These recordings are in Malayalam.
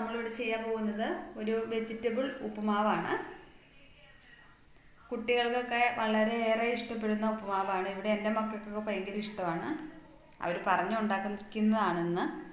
നമ്മളിവിടെ ചെയ്യാൻ പോകുന്നത് ഒരു വെജിറ്റബിൾ ഉപ്പുമാവാണ്. കുട്ടികൾക്കൊക്കെ വളരെയേറെ ഇഷ്ടപ്പെടുന്ന ഉപ്പുമാവാണ്. ഇവിടെ എന്റെ മക്കൾക്കൊക്കെ ഭയങ്കര ഇഷ്ടമാണ്. അവർ പറഞ്ഞുണ്ടാക്കുന്നതാണിന്ന് ഇതാ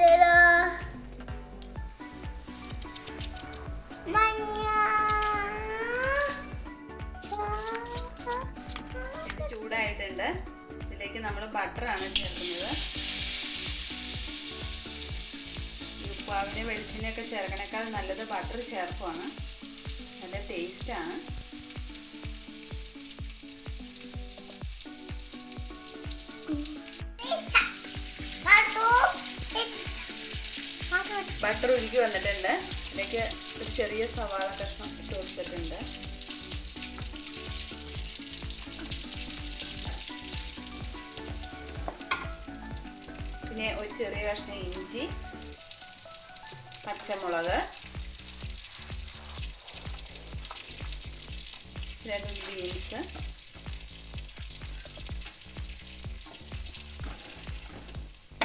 അമ്മത്തിലോ മഞ്ഞ. ചൂടായിട്ടുണ്ട്. ഇതിലേക്ക് നമ്മൾ ബട്ടറാണ് ചേർക്കുന്നത്. ഉപ്പാവിന് വെളിച്ചെണ്ണയൊക്കെ ചേർക്കണേക്കാൾ നല്ലത് ബട്ടർ ചേർക്കുവാണ്. നല്ല ടേസ്റ്റാണ് പാട്ടു ബട്ടർ ഉരുക്കി വന്നിട്ടുണ്ട്. ഇതിലേക്ക് ഒരു ചെറിയ സവാള കഷ്ണം ഇട്ട് കൊടുത്തിട്ടുണ്ട്. പിന്നെ ഒരു ചെറിയ കഷ്ണം ഇഞ്ചി പച്ചമുളക്. ബീൻസ്.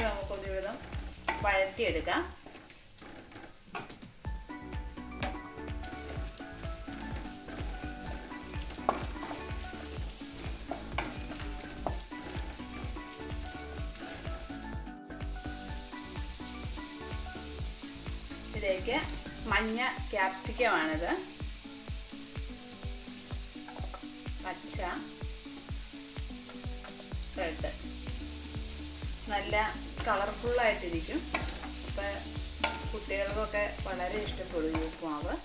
നമുക്കൊരു വിധം വഴറ്റിയെടുക്കാം. ഇതിലേക്ക് മഞ്ഞ ക്യാപ്സിക്കമാണിത്. പച്ച റെഡ്. നല്ല കളർഫുള്ളായിട്ടിരിക്കും. അപ്പോൾ കുട്ടികൾക്കൊക്കെ വളരെ ഇഷ്ടപ്പെടും ഈ ഉപ്പുമാവ്.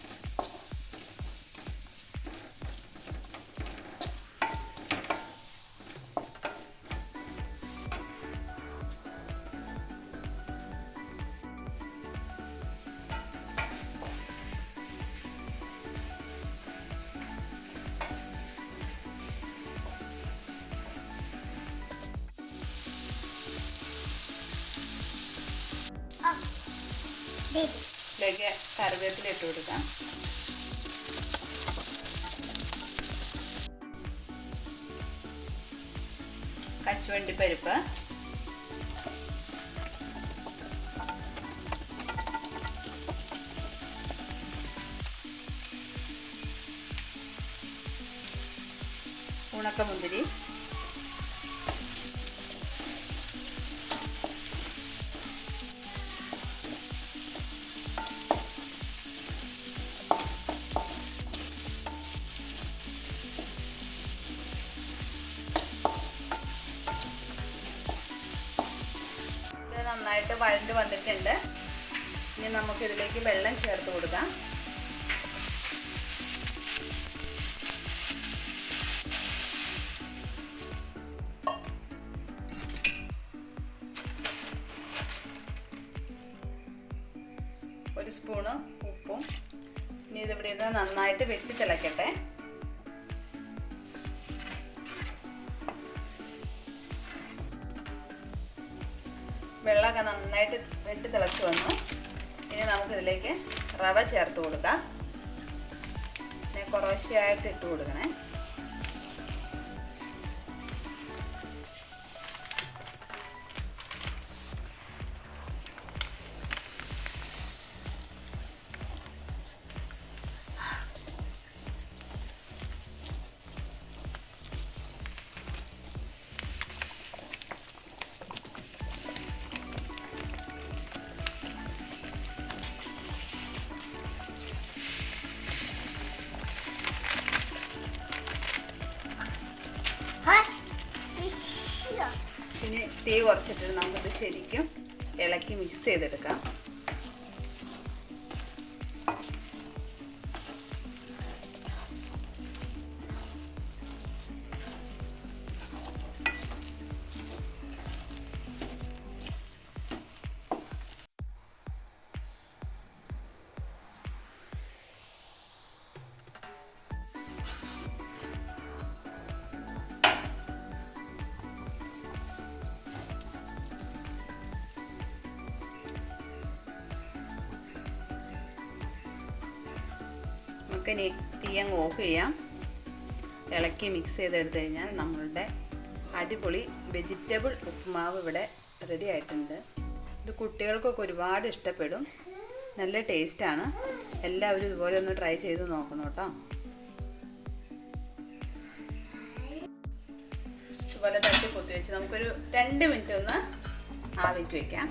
ഇതിലേക്ക് കറിവേപ്പില ഇട്ട് കൊടുക്കാം. കശുവണ്ടി പരിപ്പ്. ഉണക്കമുന്തിരി ഇത് നന്നായിട്ട് വഴണ്ട് വന്നിട്ടുണ്ട്. ഇനി നമുക്ക് ഇതിലേക്ക് വെള്ളം ചേർത്ത് കൊടുക്കാം. ഒരു സ്പൂണ് ഉപ്പും. ഇനി ഇതിവിടെ നിന്ന് നന്നായിട്ട് വെട്ടി തിളയ്ക്കട്ടെ വെള്ളമൊക്കെ നന്നായിട്ട് വെട്ടി തിളച്ച് വന്നു. ഇനി നമുക്കിതിലേക്ക് റവ ചേർത്ത് കൊടുക്കാം. പിന്നെ കുറേശ്ശെയായിട്ട് ഇട്ട് കൊടുക്കണേ. ഇനി തീ കുറച്ചിട്ട് നമുക്കിത് ശരിക്കും ഇളക്കി മിക്സ് ചെയ്തെടുക്കാം. നമുക്കിനി തീ അങ്ങ് ഓഫ് ചെയ്യാം. ഇളക്കി മിക്സ് ചെയ്തെടുത്ത് കഴിഞ്ഞാൽ നമ്മളുടെ അടിപൊളി വെജിറ്റബിൾ ഉപ്പുമാവ് ഇവിടെ റെഡി ആയിട്ടുണ്ട്. ഇത് കുട്ടികൾക്കൊക്കെ ഒരുപാട് ഇഷ്ടപ്പെടും. നല്ല ടേസ്റ്റാണ് എല്ലാവരും ഇതുപോലെ ഒന്ന് ട്രൈ ചെയ്ത് നോക്കണം കേട്ടോ. ഇതുപോലെ തട്ടി പൊത്തി വെച്ച് നമുക്കൊരു രണ്ട് മിനിറ്റ് ഒന്ന് ആവിക്ക് വെക്കാം.